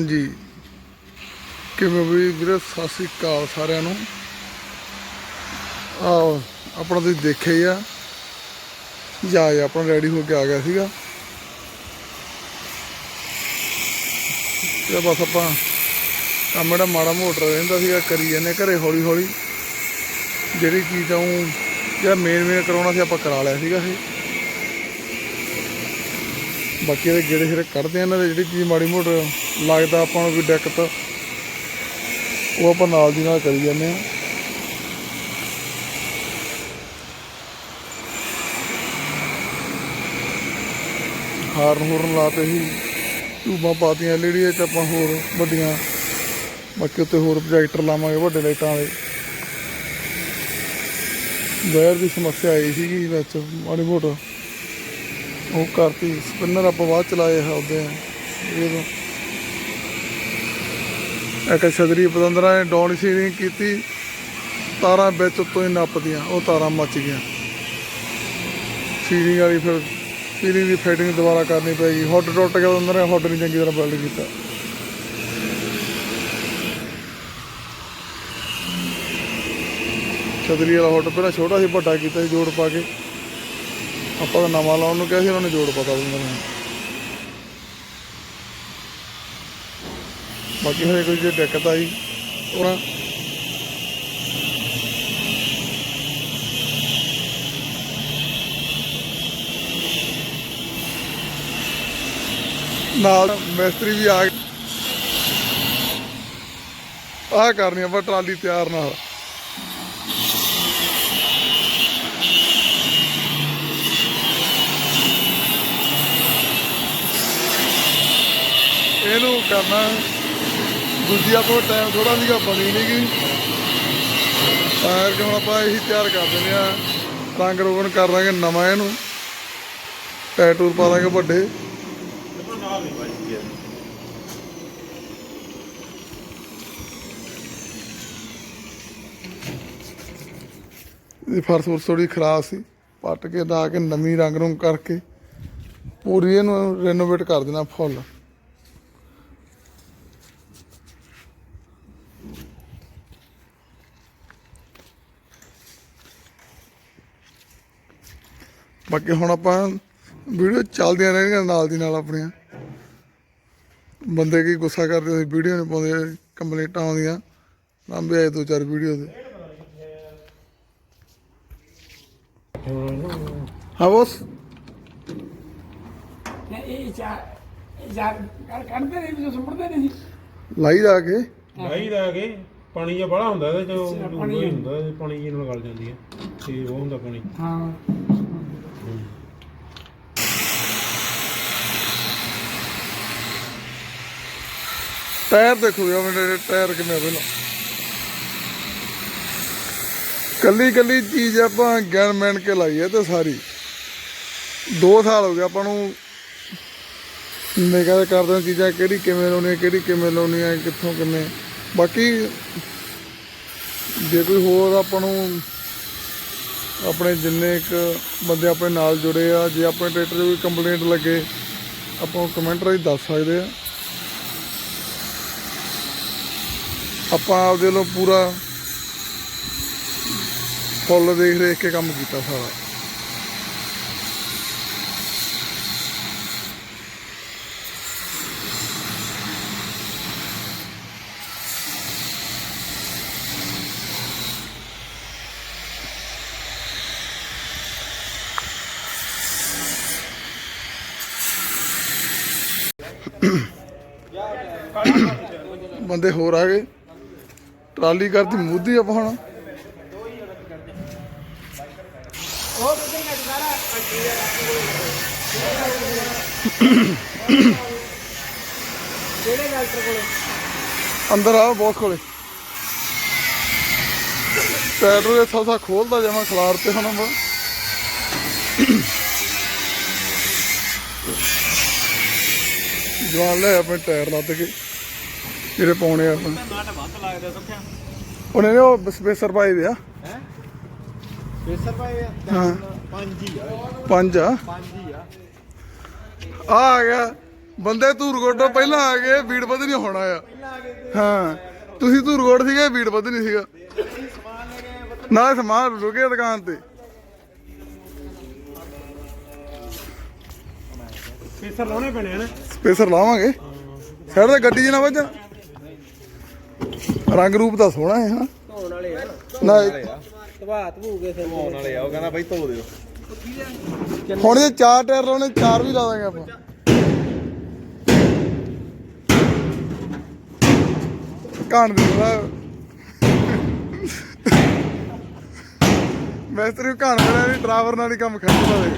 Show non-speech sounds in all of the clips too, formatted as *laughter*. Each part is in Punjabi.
ਹਾਂਜੀ। ਕਿਵੇਂ ਵੀ ਵੀਰੇ? ਸਤਿ ਸ੍ਰੀ ਅਕਾਲ ਸਾਰਿਆਂ ਨੂੰ। ਆ ਆਪਣਾ ਤੁਸੀਂ ਦੇਖਿਆ ਹੀ ਆ। ਜਹਾਜ਼ ਆਪਣਾ ਰੈਡੀ ਹੋ ਕੇ ਆ ਗਿਆ ਸੀਗਾ। ਤੇ ਬਸ ਆਪਾਂ ਕੰਮ ਜਿਹੜਾ ਮਾੜਾ ਮੋਟਾ ਰਹਿੰਦਾ ਸੀਗਾ, ਕਰੀ ਜਾਂਦੇ ਘਰੇ ਹੌਲੀ ਹੌਲੀ ਜਿਹੜੀ ਚੀਜ਼ ਆ ਉਹ ਜਿਹੜਾ ਮੇਨ ਮੇਨ ਕਰਾਉਣਾ ਸੀ, ਆਪਾਂ ਕਰਾ ਲਿਆ ਸੀਗਾ ਇਹ। ਬਾਕੀ ਇਹਦੇ ਗੇੜੇ ਸਿਰੇ ਕੱਢਦੇ ਆ, ਇਹਨਾਂ ਦੇ ਜਿਹੜੀ ਚੀਜ਼ ਮਾੜੀ ਮੋਟ ਲੱਗਦਾ ਆਪਾਂ ਨੂੰ ਵੀ ਦਿੱਕਤ ਉਹ ਆਪਾਂ ਨਾਲ ਦੀ ਨਾਲ ਕਰੀ ਜਾਂਦੇ ਆ ਹਾਰਨ ਹੂਰਨ ਲਾਤੇ ਸੀ ਟੂਬਾਂ ਪਾਤੀਆਂ ਐਲਈਡੀ ਚ ਆਪਾਂ ਹੋਰ ਵੱਡੀਆਂ, ਬਾਕੀ ਉੱਤੇ ਹੋਰ ਪ੍ਰੋਜੈਕਟਰ ਲਾਵਾਂਗੇ ਵੱਡੇ ਲਾਈਟਾਂ ਵਾਲੇ। ਵਾਇਰ ਦੀ ਸਮੱਸਿਆ ਆਈ ਸੀਗੀ, ਵਿੱਚ ਮਾੜੀ ਮੋਟ। ਉਹ ਕਰਤੀ, ਸਪਿਨਰ ਆਪਾਂ ਬਾਅਦ ਚਲਾਏ ਹੈ ਉਹਦੇ। ਇਹ ਇੱਕ ਛਤਰੀ ਪਤੰਦਰਾ ਨੇ ਡਾਊਨ ਸੀਲਿੰਗ ਕੀਤੀ, ਤਾਰਾਂ ਵਿੱਚ ਉੱਤੋਂ ਹੀ ਨੱਪਦੀਆਂ ਉਹ ਤਾਰਾਂ ਮੱਚ ਗਈਆਂ। ਸੀਲਿੰਗ ਵਾਲੀ ਫਿਰ, ਸੀਲਿੰਗ ਦੀ ਫਿਟਿੰਗ ਦੁਬਾਰਾ ਕਰਨੀ ਪਏਗੀ। ਹੁੱਡ ਟੁੱਟ ਗਿਆ ਉਹਨਾਂ ਨੇ ਹੁੱਡ ਨਹੀਂ ਚੰਗੀ ਤਰ੍ਹਾਂ ਬਿਲਡ ਕੀਤਾ। ਛਦਰੀ ਵਾਲਾ ਹੁੱਡ ਪਹਿਲਾਂ ਛੋਟਾ ਸੀ, ਵੱਡਾ ਕੀਤਾ ਸੀ, ਜੋੜ ਪਾ ਕੇ। ਆਪਾਂ ਤਾਂ ਨਵਾਂ ਲਾਉਣ ਨੂੰ ਕਿਹਾ ਸੀ, ਉਹਨਾਂ ਨੇ ਜੋੜ ਪਤਾ ਦਿੰਦੇ ਨੇ ਬਾਕੀ ਹਰੇ ਕੋਈ ਜੇ ਦਿੱਕਤ ਆਈ, ਉਹਨਾਂ ਨਾਲ ਮਿਸਤਰੀ ਵੀ ਆ ਗਏ। ਆਹ ਕਰਨੀ ਆਪਾਂ ਟਰਾਲੀ ਤਿਆਰ ਨਾਲ। ਇਹਨੂੰ ਕਰਨਾ ਦੂਜੀ ਆਪੋ ਟਾਈਮ ਥੋੜਾ ਸੀਗਾ ਬਣੀ ਨਹੀਂ ਗਈ ਤਾਂ ਕਿ ਹੁਣ ਆਪਾਂ ਇਹੀ ਤਿਆਰ ਕਰ ਦਿੰਦੇ ਆ ਰੰਗ ਰੋਗਨ ਕਰ ਦਾਂਗੇ ਨਵਾਂ ਇਹਨੂੰ। ਟੈਟੂਰ ਪਾ ਦਾਂਗੇ ਵੱਡੇ। ਇਹ ਫਰਸ ਫੁਰਸ ਥੋੜੀ ਖਰਾਬ ਸੀ। ਪੱਟ ਕੇ ਲਾ ਕੇ ਨਵੀਂ ਰੰਗ ਰੰਗ ਕਰਕੇ। ਪੂਰੀ ਇਹਨੂੰ ਰੈਨੋਵੇਟ ਕਰ ਦੇਣਾ ਫੁੱਲ ਬਾਕੀ ਹੁਣ ਆਪਾਂ ਵੀਡੀਓ ਚੱਲਦੀਆਂ ਰਹਿਣਗੀਆਂ ਨਾਲ ਦੀ ਨਾਲ ਆਪਣੀਆਂ। ਬੰਦੇ ਕੀ ਗੁੱਸਾ ਕਰਦੇ ਸੀ ਵੀਡੀਓ ਨਹੀਂ ਪਾਉਂਦੇ ਕੰਪਲੇਂਟਾਂ ਆਉਂਦੀਆਂ। ਲਾਂਬੇ ਆਏ ਦੋ ਚਾਰ ਵੀਡੀਓ ਦੇ। ਹਾਂ ਬੋਸ। ਇਹ ਚਾਰ ਇਹ ਚਾਰ ਕਰ ਕੱਢਦੇ ਨਹੀਂ ਵੀ ਸੁੱਟਦੇ ਨਹੀਂ ਸੀ ਲਾਈ ਜਾ ਕੇ। ਲਾਈ ਦਾ ਕੇ ਪਾਣੀ ਜਿਹਾ ਬੜਾ ਹੁੰਦਾ ਇਹਦੇ ਚ ਪਾਣੀ ਹੁੰਦਾ ਇਹ ਪਾਣੀ ਜਿਹੇ ਨਾਲ ਗਲ ਜਾਂਦੀ ਹੈ। ਤੇ ਉਹ ਹੁੰਦਾ ਪਾਣੀ। ਹਾਂ। ਟਾਇਰ ਦੇਖੋ ਯਾਰ ਮੇਰੇ ਟਾਇਰ ਕਿਵੇਂ ਪਹਿਲਾਂ। ਕੱਲੀ ਕੱਲੀ ਚੀਜ਼ ਆਪਾਂ ਗਿਣ ਮਿਣ ਕੇ ਲਾਈ ਹੈ ਤੇ ਸਾਰੀ। 2 ਸਾਲ ਹੋ ਗਏ ਆਪਾਂ ਨੂੰ ਨਿਗਾਹ ਕਰਦੇ ਹਾਂ ਚੀਜ਼ਾਂ, ਕਿਹੜੀ ਕਿਵੇਂ ਲਾਉਣੀ ਹੈ, ਕਿਹੜੀ ਕਿਵੇਂ ਲਾਉਣੀ ਹੈ, ਕਿੱਥੋਂ ਕਿਵੇਂ। ਬਾਕੀ ਜੇ ਕੋਈ ਹੋਰ ਆਪਾਂ ਨੂੰ ਆਪਣੇ ਜਿੰਨੇ ਇੱਕ ਬੰਦੇ ਆਪਣੇ ਨਾਲ ਜੁੜੇ ਆ, ਜੇ ਆਪਣੇ ਟਰੈਕਟਰ 'ਤੇ ਕੋਈ ਕੰਪਲੇਂਟ ਲੱਗੇ, ਆਪਾਂ ਉਹ ਕਮੈਂਟ ਰਾਹੀਂ ਦੱਸ ਸਕਦੇ ਆ। ਆਪਾਂ ਆਪਦੇ ਵੱਲੋਂ ਪੂਰਾ ਫੁੱਲ ਦੇਖ ਰੇਖ ਕੇ ਕੰਮ ਕੀਤਾ ਸਾਰਾ। *coughs* ਬੰਦੇ ਹੋਰ ਆ ਗਏ। ਟਰਾਲੀ ਕਰਦੀ ਮੁੱਦੀ ਆਪਾਂ ਹੁਣ ਅੰਦਰ ਆ, ਬਹੁਤ ਕੋਲੇ। ਟਾਇਰ ਦੇ ਸੌਸਾ ਖੋਲਦਾ ਜਮਾ ਖਲਾਰ ਤੇ ਹੁਣ ਆਪਾਂ ਜਵਾਨ ਲੈ ਆਪਣੇ ਟਾਇਰ ਲੱਦ ਕੇ। ਜਿਹੜੇ ਪਾਉਣੇ ਆ ਆਪਾਂ। ਨਾਟ ਵੱਧ ਲੱਗਦਾ ਸੁੱਖਿਆ। ਉਹਨੇ ਨੇ ਉਹ ਸਪੇਸਰ ਪਾਏ ਵੇ ਆ। ਹੈ? ਪੇਸਰ ਪਾਏ ਆ? ਹਾਂ। ਪੰਜ ਹੀ ਆ। ਪੰਜ ਆ। ਪੰਜ ਹੀ ਆ। ਆ ਆ ਗਿਆ। ਬੰਦੇ ਧੂਰਗੋਡ ਤੋਂ ਪਹਿਲਾਂ ਆ ਗਏ ਬੀੜ ਵੱਧ ਨਹੀਂ ਹੋਣਾ ਆ। ਹਾਂ। ਤੁਸੀਂ ਧੂਰਗੋਡ ਸੀਗੇ ਬੀੜ ਵੱਧ ਨਹੀਂ ਸੀਗਾ। ਨਾ ਸਮਾਨ ਰੁਕੇ ਦੁਕਾਨ ਤੇ। ਫੇਸਰ ਲਾਉਣੇ ਪੈਣੇ ਹਨ ਸਪੇਸਰ ਲਾਵਾਂਗੇ। ਸਾਈਡ ਤੇ ਗੱਡੀ 'ਚ ਨਾ ਵੱਜ ਰੰਗ ਰੂਪ ਤਾਂ ਸੋਹਣਾ ਹੈ ਹਨਾ? ਧੋਣ ਵਾਲੇ ਆ। ਨਾ ਧਵਾ ਧੂ ਕੇ ਫਿਰ ਆਉਣ ਵਾਲੇ ਆ ਉਹ ਕਹਿੰਦਾ ਬਾਈ ਧੋ ਦਿਓ। ਹੁਣ ਜੇ ਚਾਰ ਟਾਇਰ ਲਾਉਣੇ ਚਾਰ ਵੀ ਲਾ ਦਾਂਗੇ ਆਪਾਂ। ਕਾਣ ਦੇ ਲਾ ਮੈਸਤਰੀ ਨੂੰ ਕਾਣ ਦੇਣਾ ਨਹੀਂ ਡਰਾਈਵਰ ਨਾਲ ਹੀ ਕੰਮ ਖਰਚਦਾ ਦੇ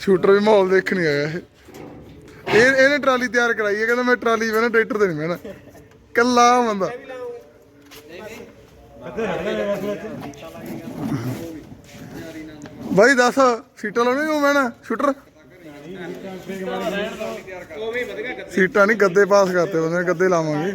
ਸ਼ੂਟਰ ਵੀ ਮਾਹੌਲ ਦੇਖਣ ਆਇਆ ਇਹ। ਇਹ ਇਹਨੇ ਟਰਾਲੀ ਤਿਆਰ ਕਰਾਈ ਹੈ, ਕਹਿੰਦਾ ਮੈਂ ਟਰਾਲੀ ਬਹਿਣਾ ਟਰੈਕਟਰ ਤੇ ਨਹੀਂ ਬਹਿਣਾ। ਕੱਲਾ ਬੰਦਾ। ਬਾਈ ਦੱਸ, ਸੀਟਾਂ ਲਾਉਣੀ ਕਿਉਂ ਮੈਣਾ ਸ਼ੂਟਰ? ਸੀਟਾਂ ਨਹੀਂ, ਗੱਦੇ ਪਾਸ ਕਰਤੇ ਬੰਦੇ ਗੱਦੇ ਲਾਵਾਂਗੇ।